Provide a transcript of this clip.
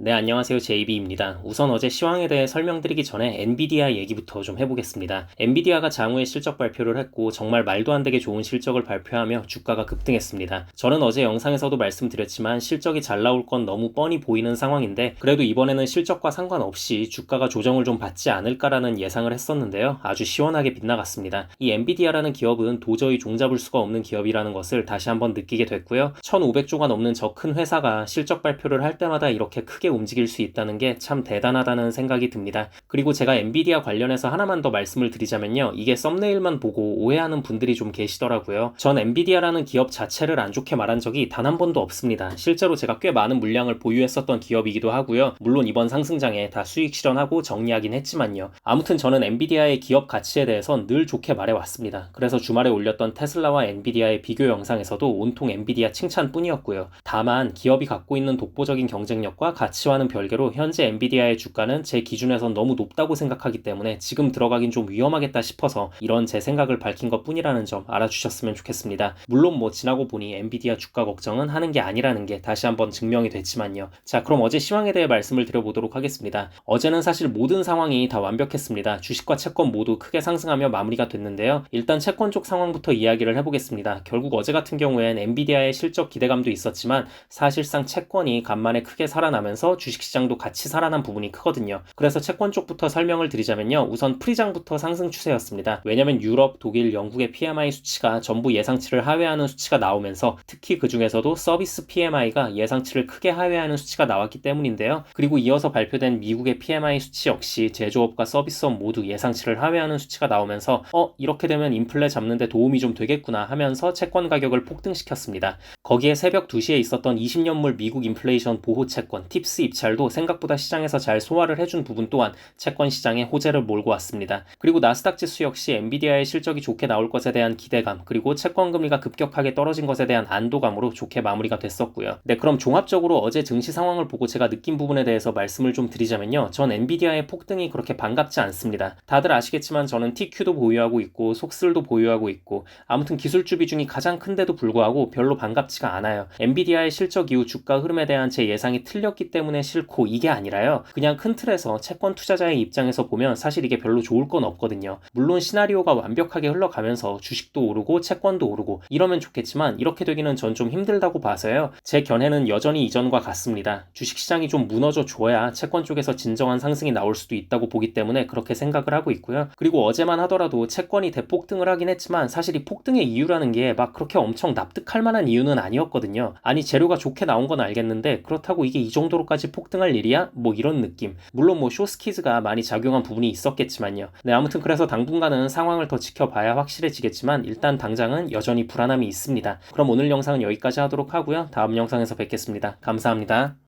네, 안녕하세요. JB입니다. 우선 어제 시황에 대해 설명드리기 전에 엔비디아 얘기부터 좀 해보겠습니다. 엔비디아가 장후에 실적 발표를 했고 정말 말도 안 되게 좋은 실적을 발표하며 주가가 급등했습니다. 저는 어제 영상에서도 말씀드렸지만 실적이 잘 나올 건 너무 뻔히 보이는 상황인데 그래도 이번에는 실적과 상관없이 주가가 조정을 좀 받지 않을까라는 예상을 했었는데요. 아주 시원하게 빗나갔습니다. 이 엔비디아라는 기업은 도저히 종잡을 수가 없는 기업이라는 것을 다시 한번 느끼게 됐고요. 1,500조가 넘는 저 큰 회사가 실적 발표를 할 때마다 이렇게 크게 움직일 수 있다는 게 참 대단하다는 생각이 듭니다. 그리고 제가 엔비디아 관련해서 하나만 더 말씀을 드리자면요. 이게 썸네일만 보고 오해하는 분들이 좀 계시더라고요. 전 엔비디아라는 기업 자체를 안 좋게 말한 적이 단 한 번도 없습니다. 실제로 제가 꽤 많은 물량을 보유했었던 기업이기도 하고요. 물론 이번 상승장에 다 수익 실현하고 정리하긴 했지만요. 아무튼 저는 엔비디아의 기업 가치에 대해선 늘 좋게 말해왔습니다. 그래서 주말에 올렸던 테슬라와 엔비디아의 비교 영상에서도 온통 엔비디아 칭찬뿐이었고요. 다만 기업이 갖고 있는 독보적인 경쟁력과 가치 와는 별개로 현재 엔비디아의 주가는 제 기준에선 너무 높다고 생각하기 때문에 지금 들어가긴 좀 위험하겠다 싶어서 이런 제 생각을 밝힌 것 뿐이라는 점 알아주셨으면 좋겠습니다. 물론 뭐 지나고 보니 엔비디아 주가 걱정은 하는 게 아니라는 게 다시 한번 증명이 됐지만요. 자, 그럼 어제 시황에 대해 말씀을 드려보도록 하겠습니다. 어제는 사실 모든 상황이 다 완벽했습니다. 주식과 채권 모두 크게 상승하며 마무리가 됐는데요. 일단 채권 쪽 상황부터 이야기를 해보겠습니다. 결국 어제 같은 경우엔 엔비디아의 실적 기대감도 있었지만 사실상 채권이 간만에 크게 살아나면서 주식시장도 같이 살아난 부분이 크거든요. 그래서 채권 쪽부터 설명을 드리자면요. 우선 프리장부터 상승 추세였습니다. 왜냐면 유럽, 독일, 영국의 PMI 수치가 전부 예상치를 하회하는 수치가 나오면서 특히 그 중에서도 서비스 PMI가 예상치를 크게 하회하는 수치가 나왔기 때문인데요. 그리고 이어서 발표된 미국의 PMI 수치 역시 제조업과 서비스업 모두 예상치를 하회하는 수치가 나오면서 어 이렇게 되면 인플레 잡는데 도움이 좀 되겠구나 하면서 채권 가격을 폭등시켰습니다. 거기에 새벽 2시에 있었던 20년물 미국 인플레이션 보호 채권 팁스 입찰도 생각보다 시장에서 잘 소화를 해준 부분 또한 채권 시장에 호재를 몰고 왔습니다. 그리고 나스닥 지수 역시 엔비디아의 실적이 좋게 나올 것에 대한 기대감 그리고 채권 금리가 급격하게 떨어진 것에 대한 안도감으로 좋게 마무리가 됐었고요. 네, 그럼 종합적으로 어제 증시 상황을 보고 제가 느낀 부분에 대해서 말씀을 좀 드리자면요. 전 엔비디아의 폭등이 그렇게 반갑지 않습니다. 다들 아시겠지만 저는 TQ도 보유하고 있고 속슬도 보유하고 있고 아무튼 기술주 비중이 가장 큰데도 불구하고 별로 반갑지가 않아요. 엔비디아의 실적 이후 주가 흐름에 대한 제 예상이 틀렸기 때문에 싫고 이게 아니라요. 그냥 큰 틀에서 채권 투자자의 입장에서 보면 사실 이게 별로 좋을 건 없거든요. 물론 시나리오가 완벽하게 흘러가면서 주식도 오르고 채권도 오르고 이러면 좋겠지만 이렇게 되기는 전 좀 힘들다고 봐서요. 제 견해는 여전히 이전과 같습니다. 주식시장이 좀 무너져 줘야 채권 쪽에서 진정한 상승이 나올 수도 있다고 보기 때문에 그렇게 생각을 하고 있고요. 그리고 어제만 하더라도 채권이 대폭등을 하긴 했지만 사실 이 폭등의 이유라는 게 막 그렇게 엄청 납득할 만한 이유는 아니었거든요. 아니 재료가 좋게 나온 건 알겠는데 그렇다고 이게 이 정도로 까지 폭등할 일이야? 뭐 이런 느낌. 물론 뭐 쇼스키즈가 많이 작용한 부분이 있었겠지만요. 네 아무튼 그래서 당분간은 상황을 더 지켜봐야 확실해지겠지만 일단 당장은 여전히 불안함이 있습니다. 그럼 오늘 영상은 여기까지 하도록 하고요. 다음 영상에서 뵙겠습니다. 감사합니다.